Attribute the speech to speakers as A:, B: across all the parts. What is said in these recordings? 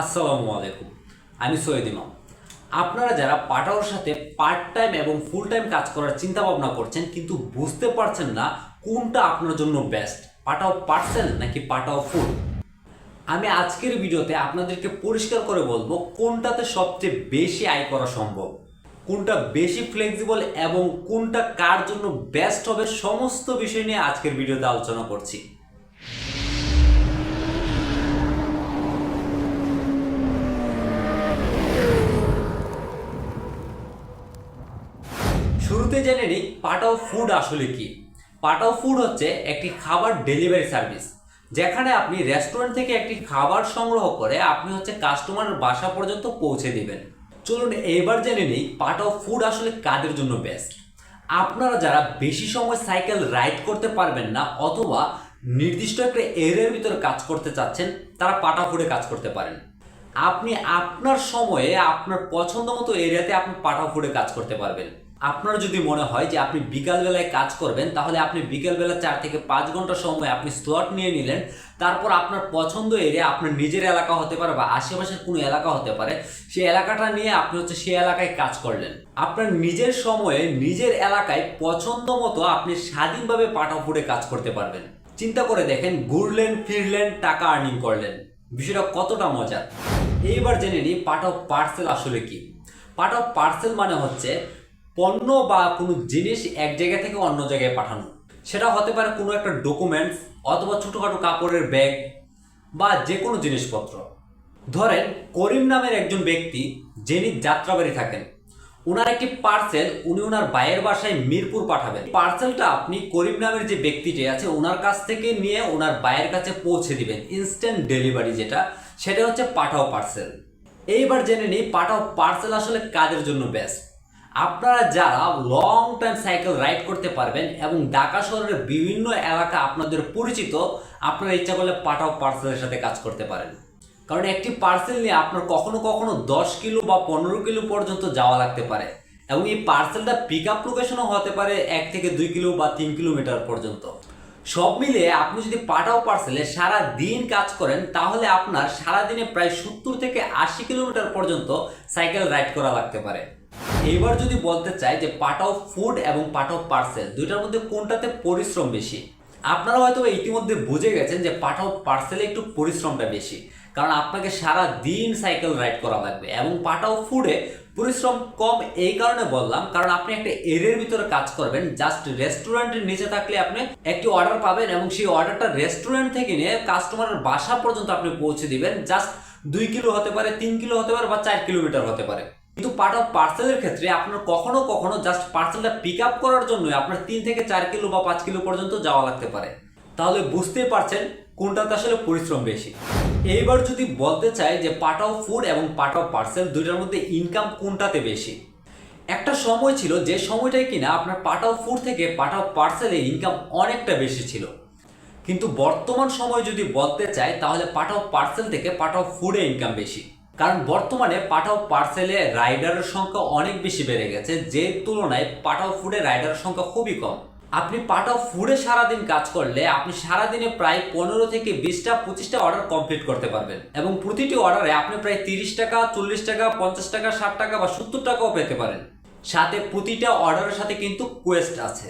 A: আসসালামু আলাইকুম। আমি সৈয়দ ইমাম। আপনারা যারা পাটাওর সাথে পার্ট টাইম এবং ফুল টাইম কাজ করার চিন্তা ভাবনা করছেন, কিন্তু বুঝতে পারছেন না কোনটা আপনার জন্য বেস্ট পাটাও পার্সেল নাকি পাটাও ফুল আমি আজকের ভিডিওতে আপনাদেরকে পরিষ্কার করে বলব কোনটাতে সবচেয়ে বেশি আয় করা সম্ভব, কোনটা বেশি ফ্লেক্সিবল এবং কোনটা কার জন্য বেস্ট হবে সমস্ত বিষয় নিয়ে আজকের ভিডিওতে আলোচনা করছি। শুরুতে জেনে নিই পাটাও ফুড আসলে কি? পাটাও ফুড হচ্ছে একটি খাবার ডেলিভারি সার্ভিস যেখানে আপনি রেস্টুরেন্ট থেকে একটি খাবার সংগ্রহ করে আপনি হচ্ছে কাস্টমারের বাসা পর্যন্ত পৌঁছে দিবেন। চলুন এবার জেনে নিই পাটাও ফুড আসলে কাদের জন্য বেস্ট আপনারা যারা বেশি সময় সাইকেল রাইড করতে পারবেন না অথবা নির্দিষ্ট একটা এরিয়ার ভিতরে কাজ করতে চাচ্ছেন, তারা পাটা ফুডে কাজ করতে পারেন। আপনি আপনার সময়ে, আপনার পছন্দ মতো এরিয়াতে আপনি পাটা ফুডে কাজ করতে পারবেন। আপনার যদি মনে হয় যে আপনি বিকালবেলায় কাজ করবেন, তাহলে আপনি বিকালবেলা চার থেকে পাঁচ ঘণ্টা সময় আপনি স্লট নিয়ে নিলেন, তারপর আপনার পছন্দ এরিয়া আপনার নিজের এলাকা হতে পারে বা আশেপাশের কোনো এলাকা হতে পারে, সেই এলাকাটা নিয়ে আপনি হচ্ছে সেই এলাকায় কাজ করলেন। আপনার নিজের সময়ে, নিজের এলাকায় পছন্দ মতো আপনি স্বাধীনভাবে পাটা ফুডে কাজ করতে পারবেন। চিন্তা করে দেখেন, ঘুরলেন, ফিরলেন, টাকা আর্নিং করলেন। বিষয়টা কতটা মজার? এইবার জেনে নিই পার্ট অফ পার্সেল আসলে কি। পার্ট অফ পার্সেল মানে হচ্ছে পণ্য বা কোনো জিনিস এক জায়গা থেকে অন্য জায়গায় পাঠানো। সেটা হতে পারে কোনো একটা ডকুমেন্টস অথবা ছোটোখাটো কাপড়ের ব্যাগ বা যে কোনো জিনিসপত্র। ধরেন করিম নামের একজন ব্যক্তি যিনি যাত্রাবাড়ি থাকেন। ওনার একটি পার্সেল উনি ওনার বাইয়ের বাসায় মিরপুর পাঠাবেন। পার্সেলটা আপনি করিম নামের যে ব্যক্তিটি আছে, ওনার কাছ থেকে নিয়ে ওনার বাইয়ের কাছে পৌঁছে দিবেন ইনস্ট্যান্ট ডেলিভারি যেটা, সেটা হচ্ছে পাঠাও পার্সেল এইবার জেনে নিই, পাঠাও পার্সেল আসলে কাদের জন্য বেস্ট আপনারা যারা লং টাইম সাইকেল রাইড করতে পারবেন এবং ঢাকা শহরের বিভিন্ন এলাকা আপনাদের পরিচিত, আপনারা ইচ্ছা করলে পাঠাও পার্সেলের সাথে কাজ করতে পারেন। কারণ একটি পার্সেল নিয়ে আপনার কখনো কখনো দশ কিলো বা পনেরো কিলো পর্যন্ত যাওয়া লাগতে পারে। এবং এই পার্সেলটা পিক আপ লোকেশনও হতে পারে এক থেকে দুই কিলো বা তিন কিলোমিটার পর্যন্ত। সব মিলিয়ে আপনি যদি পাঠাও পার্সেলে সারা দিন কাজ করেন, তাহলে আপনার সারা দিনে প্রায় সত্তর থেকে আশি কিলোমিটার পর্যন্ত সাইকেল রাইড করা লাগতে পারে। এইবার যদি বলতে চাই যে পাঠাও ফুড এবং পাঠাও পার্সেল দুইটার মধ্যে কোনটাতে পরিশ্রম বেশি? আপনারা হয়তো ইতিমধ্যে বুঝে গেছেন যে পাঠাও পার্সেলে একটু পরিশ্রমটা বেশি। কারণ আপনাকে সারা দিন সাইকেল রাইড করা লাগবে এবং পাঠাও ফুডে পরিশ্রম কম এই কারণে বললাম, কারণ আপনি একটা এরিয়ার ভিতরে কাজ করবেন জাস্ট রেস্টুরেন্টের নিচে থাকলে আপনি একটি অর্ডার পাবেন এবং সেই অর্ডারটা রেস্টুরেন্ট থেকে নিয়ে কাস্টমারের বাসা পর্যন্ত আপনি পৌঁছে দিবেন জাস্ট দুই কিলো হতে পারে, তিন কিলো হতে পারে বা চার কিলোমিটার হতে পারে। কিন্তু পার্ট অফ পার্সেলের ক্ষেত্রে আপনার কখনো কখনো জাস্ট পার্সেলটা পিক আপ করার জন্য আপনার তিন থেকে চার কিলো বা পাঁচ কিলো পর্যন্ত যাওয়া লাগতে পারে। তাহলে বুঝতেই পারছেন কোনটাতে আসলে পরিশ্রম বেশি। এইবার যদি বলতে চাই যে অফ ফুড এবং অফ পার্সেল দুইটার মধ্যে ইনকাম কোনটাতে বেশি? একটা সময় ছিল যে সময়টাই কিনা আপনার অফ ফুড থেকে অফ পার্সেলে ইনকাম অনেকটা বেশি ছিল। কিন্তু বর্তমান সময় যদি বলতে চাই তাহলে অফ পার্সেল থেকে অফ ফুডে ইনকাম বেশি। কারণ বর্তমানে পাঠাও পার্সেলে রাইডারের সংখ্যা অনেক বেশি বেড়ে গেছে, যে তুলনায় পাঠাও ফুডে রাইডারের সংখ্যা খুবই কম। আপনি পাঠাও ফুডে সারাদিন কাজ করলে আপনি সারাদিনে প্রায় পনেরো থেকে বিশটা, পঁচিশটা অর্ডার কমপ্লিট করতে পারবেন। এবং প্রতিটি অর্ডারে আপনি প্রায় তিরিশ টাকা, চল্লিশ টাকা, পঞ্চাশ টাকা, ষাট টাকা বা সত্তর টাকাও পেতে পারেন। সাথে প্রতিটা অর্ডারের সাথে কিন্তু কোয়েস্ট আছে।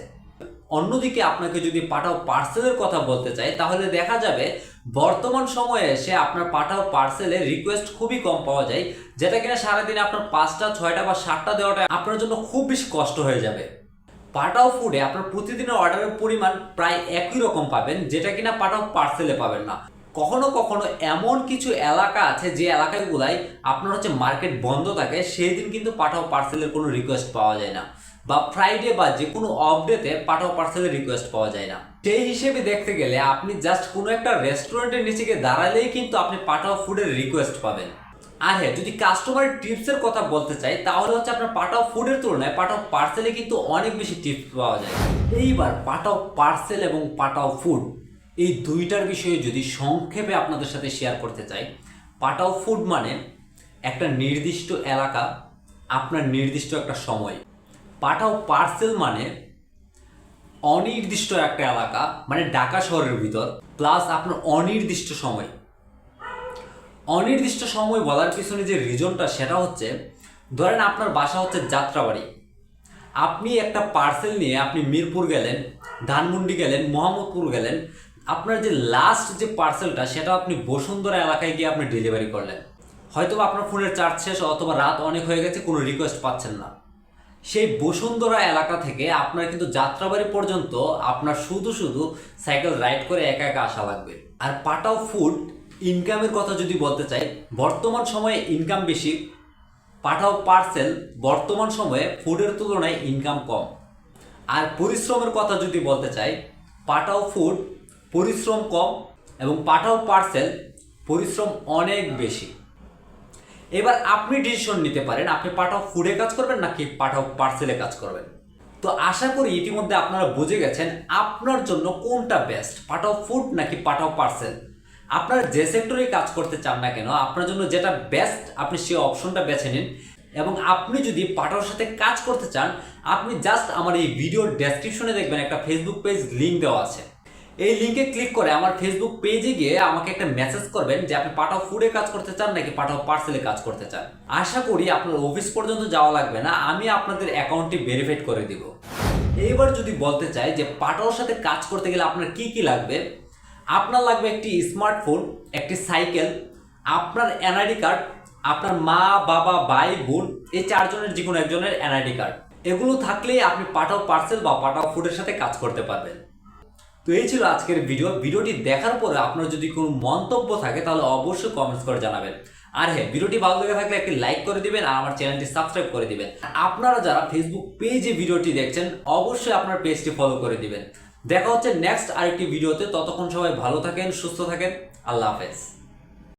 A: অন্যদিকে আপনাকে যদি পাঠাও পার্সেলের কথা বলতে চাই, তাহলে দেখা যাবে বর্তমান সময়ে এসে আপনার পাঠাও পার্সেলে রিকোয়েস্ট খুবই কম পাওয়া যায়, যেটা কিনা সারাদিনে আপনার পাঁচটা, ছয়টা বা সাতটা দেওয়াটা আপনার জন্য খুব বেশি কষ্ট হয়ে যাবে। পাঠাও ফুডে আপনার প্রতিদিনের অর্ডারের পরিমাণ প্রায় একই রকম পাবেন, যেটা কিনা পাঠাও পার্সেলে পাবেন না। কখনো কখনো এমন কিছু এলাকা আছে যে এলাকাগুলাই আপনার হচ্ছে মার্কেট বন্ধ থাকে সেই দিন কিন্তু পাঠাও পার্সেলের কোনো রিকোয়েস্ট পাওয়া যায় না। বা ফ্রাইডে বা যে কোনো অফ ডেতে পাঠাও পার্সেলের রিকোয়েস্ট পাওয়া যায় না। সেই হিসেবে দেখতে গেলে আপনি জাস্ট কোনো একটা রেস্টুরেন্টের নিচে গিয়ে দাঁড়ালেই কিন্তু আপনি পাঠাও ফুডের রিকোয়েস্ট পাবেন। আর হ্যাঁ যদি কাস্টমার টিপসের কথা বলতে চাই, তাহলে হচ্ছে আপনার পাঠাও ফুডের তুলনায় পাঠাও পার্সেলে কিন্তু অনেক বেশি টিপস পাওয়া যায়। এইবার পাঠাও পার্সেল এবং পাঠাও ফুড এই দুইটার বিষয়ে যদি সংক্ষেপে আপনাদের সাথে শেয়ার করতে চাই পাঠাও ফুড মানে একটা নির্দিষ্ট এলাকা, আপনার নির্দিষ্ট একটা সময়। পাঠাও পার্সেল মানে অনির্দিষ্ট একটা এলাকা মানে ঢাকা শহরের ভিতর প্লাস আপনার অনির্দিষ্ট সময়। অনির্দিষ্ট সময় বলার পিছনে যে রিজনটা সেটা হচ্ছে, ধরেন আপনার বাসা হচ্ছে যাত্রাবাড়ি। আপনি একটা পার্সেল নিয়ে আপনি মিরপুর গেলেন, ধানমন্ডি গেলেন, মোহাম্মদপুর গেলেন, আপনার যে লাস্ট যে পার্সেলটা সেটা আপনি বসুন্ধরা এলাকায় গিয়ে আপনি ডেলিভারি করলেন। হয়তো আপনার ফোনের চার্জ শেষ, অথবা রাত অনেক হয়ে গেছে, কোনো রিকোয়েস্ট পাচ্ছেন না। সেই বসুন্ধরা এলাকা থেকে আপনার কিন্তু যাত্রাবাড়ি পর্যন্ত আপনার শুধু শুধু সাইকেল রাইড করে একা একা আসা লাগবে। আর পাটাও ফুড ইনকামের কথা যদি বলতে চাই, বর্তমান সময়ে ইনকাম বেশি। পাঠাও পার্সেল বর্তমান সময়ে ফুডের তুলনায় ইনকাম কম। আর পরিশ্রমের কথা যদি বলতে চাই, পাঠাও ফুড পরিশ্রম কম এবং পাঠাও পার্সেল পরিশ্রম অনেক বেশি। এবার আপনি ডিসিশন নিতে পারেন, আপনি পাঠাও ফুডে কাজ করবেন নাকি পাঠাও পার্সেলে কাজ করবেন? তো আশা করি ইতিমধ্যে আপনারা বুঝে গেছেন আপনার জন্য কোনটা বেস্ট পাঠাও ফুড নাকি পাঠাও পার্সেল আপনারা যে সেক্টরে কাজ করতে চান না কেন, আপনার জন্য যেটা বেস্ট আপনি সেই অপশনটা বেছে নিন। এবং আপনি যদি পাঠাওর সাথে কাজ করতে চান, আপনি জাস্ট আমার এই ভিডিওর ডেসক্রিপশনে দেখবেন একটা ফেসবুক পেজ লিঙ্ক দেওয়া আছে। এই লিঙ্কে ক্লিক করে আমার ফেসবুক পেজে গিয়ে আমাকে একটা মেসেজ করবেন যে, আপনি পাঠাও ফুডে কাজ করতে চান নাকি পাঠাও পার্সেলে কাজ করতে চান? আশা করি আপনার অফিস পর্যন্ত যাওয়া লাগবে না, আমি আপনাদের অ্যাকাউন্টটি ভেরিফাইড করে দিব। এইবার যদি বলতে চাই যে পাঠাওর সাথে কাজ করতে গেলে আপনার কি কি লাগবে আপনার লাগবে একটি স্মার্টফোন, একটি সাইকেল, আপনার এনআইডি কার্ড, আপনার মা, বাবা, ভাই, বোন, এই চারজনের যে কোনো একজনের এনআইডি কার্ড। এগুলো থাকলেই আপনি পাঠাও পার্সেল বা পাঠাও ফুডের সাথে কাজ করতে পারবেন। তো এই ছিল আজকের ভিডিও ভিডিওটি দেখার পরে আপনার যদি কোনো মন্তব্য থাকে, তাহলে অবশ্যই কমেন্টস করে জানাবেন। আর হ্যাঁ ভিডিওটি ভালো লেগে থাকলে একটি লাইক করে দিবেন আর আমার চ্যানেলটি সাবস্ক্রাইব করে দিবেন। আপনারা যারা ফেসবুক পেজে ভিডিওটি দেখছেন, অবশ্যই আপনার পেজটি ফলো করে দিবেন। দেখা হচ্ছে নেক্সট আরেকটি ভিডিওতে ততক্ষণ সবাই ভালো থাকেন সুস্থ থাকেন। আল্লাহ হাফেজ।